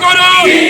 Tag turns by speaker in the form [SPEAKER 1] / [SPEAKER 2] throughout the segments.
[SPEAKER 1] খবর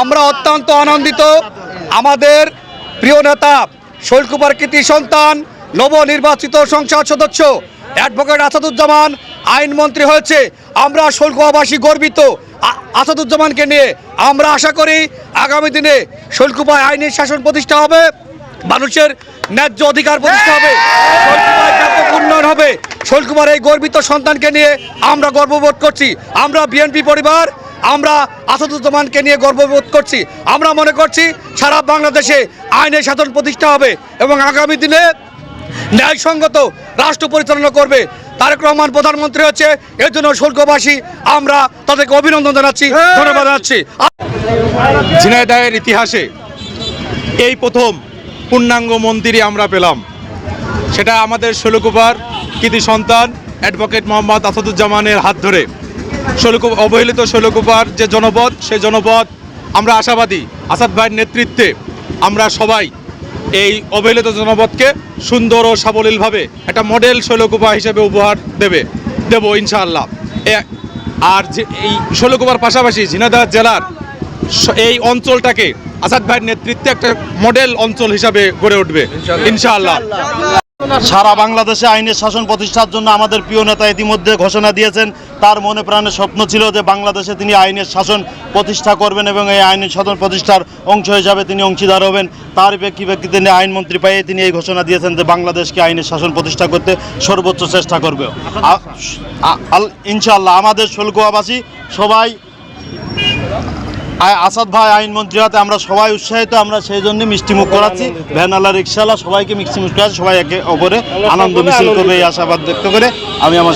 [SPEAKER 2] আমরা অত্যন্ত আনন্দিত। আমাদের প্রিয় নেতা শৈলকুমার কৃতি সন্তান, নবনির্বাচিত সংসদ সদস্য অ্যাডভোকেট আসাদুজ্জামান আইনমন্ত্রী হয়েছে। আমরা শৈলকুমাবাসী গর্বিত। আসাদুজ্জামানকে নিয়ে আমরা আশা করি আগামী দিনে শৈলকুপায় আইনের শাসন প্রতিষ্ঠা হবে। মানুষের ন্যায্য অধিকার প্রতিষ্ঠা হবে। উন্নয়ন হবে। শৈলকুমার এই গর্বিত সন্তানকে নিয়ে আমরা গর্ববোধ করছি। আমরা বিএনপি পরিবার আমরা আসাদুজ্জামানকে নিয়ে গর্ববোধ করছি। আমরা মনে করছি সারা বাংলাদেশে আইনের শাসন প্রতিষ্ঠা হবে এবং আগামী দিনে ন্যায়সঙ্গত রাষ্ট্র পরিচালনা করবে। তারেক রহমান প্রধানমন্ত্রী হচ্ছে এর জন্য শুল্কবাসী আমরা তাদেরকে অভিনন্দন জানাচ্ছি ধন্যবাদ জানাচ্ছি।
[SPEAKER 3] ঝিনাইদহের ইতিহাসে এই প্রথম পূর্ণাঙ্গ মন্দিরই আমরা পেলাম। সেটা আমাদের ষোলকুপার কৃতি সন্তান অ্যাডভোকেট মোহাম্মদ আসাদুজ্জামানের হাত ধরে। ষোলকু অবহেলিত ষোলকুপার যে জনপদ সেই জনপদ আমরা আশাবাদী আসাদ ভাইয়ের নেতৃত্বে আমরা সবাই এই অবহেলিত জনপদকে সুন্দর ও সাবলীলভাবে একটা মডেল শৈলকুপা হিসেবে উপহার দেবে দেব ইনশাআল্লাহ। আর যে এই ষোলকুপার পাশাপাশি ঝিনাইদহ জেলার এই অঞ্চলটাকে আসাদ ভাইয়ের নেতৃত্বে একটা মডেল অঞ্চল হিসাবে গড়ে উঠবে ইনশাআল্লাহ।
[SPEAKER 4] সারা বাংলাদেশে আইনের শাসন প্রতিষ্ঠার জন্য আমাদের প্রিয় নেতা ইতিমধ্যে ঘোষণা দিয়েছেন। তার মনে প্রাণে স্বপ্ন ছিল যে বাংলাদেশে তিনি আইনের শাসন প্রতিষ্ঠা করবেন এবং এই আইনের শাসন প্রতিষ্ঠার অংশ হিসাবে তিনি অংশীদার হবেন। তার প্রেক্ষিপ্রেক্ষিতে তিনি আইনমন্ত্রী পেয়ে তিনি এই ঘোষণা দিয়েছেন যে বাংলাদেশকে আইনের শাসন প্রতিষ্ঠা করতে সর্বোচ্চ চেষ্টা করবে। ইনশাল্লাহ আমাদের শুল্কবাসী সবাই আসাদ ভাই আইনমন্ত্রী হাতে আমরা সবাই উৎসাহিত, আমরা সেই জন্য মিষ্টিমুখ করাচ্ছি। ভ্যানালা রিক্সাওয়ালা সবাইকে মিষ্টি মুখ করাচ্ছি, সবাই একে অপরে আনন্দ মিছিল করবে এই আশাবাদ ব্যক্ত করে আমি আমার